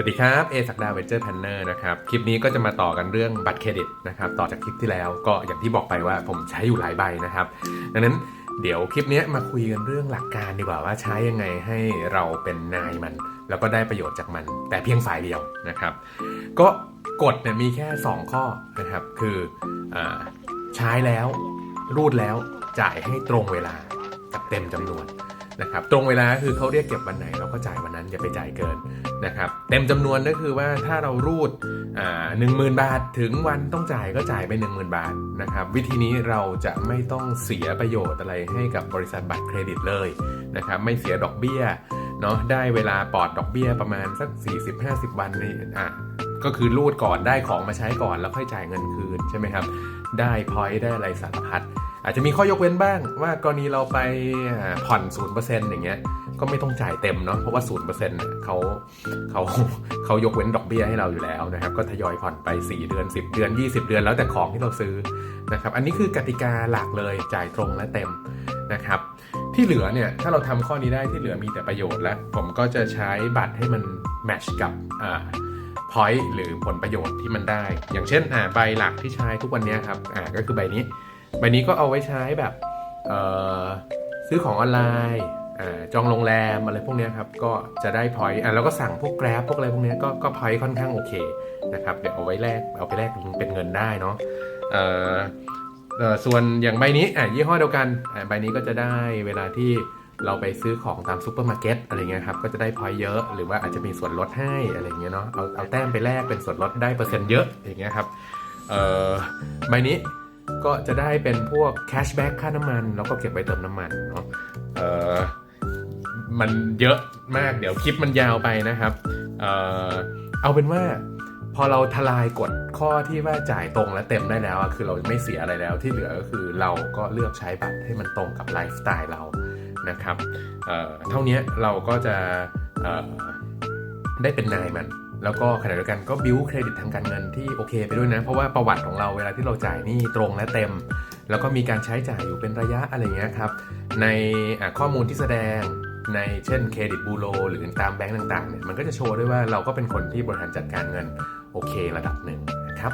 วัสดีครับ เอศักดาเวนเจอร์แพนเนอร์นะครับ คลิปนี้ก็จะมาต่อกันเรื่องบัตรเครดิตนะครับ ต่อจากคลิปที่แล้วก็อย่างที่บอกไปว่าผมใช้อยู่หลายใบนะครับ ดังนั้นเดี๋ยวคลิปนี้มาคุยกันเรื่องหลักการดีกว่าว่าใช้ยังไงให้เราเป็นนายมัน แล้วก็ได้ประโยชน์จากมัน แต่เพียงฝ่ายเดียวนะครับ ก็กฎเนี่ยมีแค่ 2 ข้อนะครับ คืออใช้แล้วรูดแล้วจ่ายให้ตรงเวลากับเต็มจำนวน นะครับตรงเวลาคือเขาเรียกเก็บวันไหนเราก็จ่ายวันนั้นอย่าไปจ่ายเกินนะครับเต็มจำนวนก็คือว่าถ้าเรารูดหนึ่งหมื่นบาทถึงวันต้องจ่ายก็จ่ายไป 1 0,000 บาทนะครับวิธีนี้เราจะไม่ต้องเสียประโยชน์อะไรให้กับบริษัทบัตรเครดิตเลยนะครับไม่เสียดอกเบี้ยเนาะได้เวลาปลอดดอกเบี้ยประมาณสัก 40-50 วันนี่อะก็คือรูดก่อนได้ของมาใช้ก่อนแล้วค่อยจ่ายเงินคืนใช่ไหมครับ ได้พอยต์ได้อะไรสารพัด อาจจะมีข้อยกเว้นบ้างว่ากรณีเราไปผ่อ่าผ่อร์เซ็น0%อย่างเงี้ยก็ไม่ต้องจ่ายเต็มเนาะเพราะว่า0%เนี่ยเซ็นต์เขาเขาเขายกเว้นดอกเบี้ยให้เราอยู่แล้วนะครับ ก็ทยอยผ่อนไป 4 เดือน 10 เดือน 20 เดือนแล้วแต่ของที่เราซื้อนะครับ อันนี้คือกติกาหลักเลยจ่ายตรงและเต็มนะครับ ที่เหลือเนี่ยถ้าเราทำข้อนี้ได้ที่เหลือมีแต่ประโยชน์แล้วผมก็จะใช้บัตรให้มันแมทช์กับอ่าพอยต์หรือผลประโยชน์ที่มันได้ อย่างเช่นอ่าใบหลักที่ใช้ทุกวันนี้ครับอ่าก็คือใบนี้ ใบนี้ก็เอาไว้ใช้แบบซื้อของออนไลน์จองโรงแรมอะไรพวกนี้ครับก็จะได้พอยต์อ่าแล้วก็สั่งพวกแกร็บพวกอะไรพวกนี้ก็ก็พอยต์ค่อนข้างโอเคนะครับเดี๋ยวเอาไว้แลกเอาไปแลกเป็นเงินได้เนาะส่วนอย่างใบนี้ยี่ห้อเดียวกันใบนี้ก็จะได้เวลาที่เราไปซื้อของตามซูเปอร์มาร์เก็ตอะไรเงี้ยครับก็จะได้พอยต์เยอะ หรือว่าอาจจะมีส่วนลดให้อะไรเงี้ยเนาะเอาเอาแต้มไปแลกเป็นส่วนลดได้เปอร์เซ็นต์เยอะอย่างเงี้ยครับใบนี้ ก็จะได้เป็นพวกแคชแบ็กค่าน้ำมัน แล้วก็เก็บไว้เติมน้ำมันเนาะเออมันเยอะมากเดี๋ยวคลิปมันยาวไปนะครับ เออเอาเป็นว่าพอเราทลายกฎข้อที่ว่าจ่ายตรงและเต็มได้แล้วคือเราไม่เสียอะไรแล้วที่เหลือก็คือเราก็เลือกใช้บัตรให้มันตรงกับไลฟ์สไตล์เรานะครับเเท่านี้เราก็จะได้เป็นนายมัน แล้วก็ขณะเดียวกันก็บิวเครดิตทางการเงินที่โอเคไปด้วยนะ เพราะว่าประวัติของเราเวลาที่เราจ่ายนี่ตรงและเต็ม แล้วก็มีการใช้จ่ายอยู่เป็นระยะอะไรเงี้ยครับ ในข้อมูลที่แสดงในเช่นเครดิตบูโรหรือตามแบงก์ต่างๆเนี่ยมันก็จะโชว์ด้วยว่าเราก็เป็นคนที่บริหารจัดการเงินโอเคระดับหนึ่งนะครับ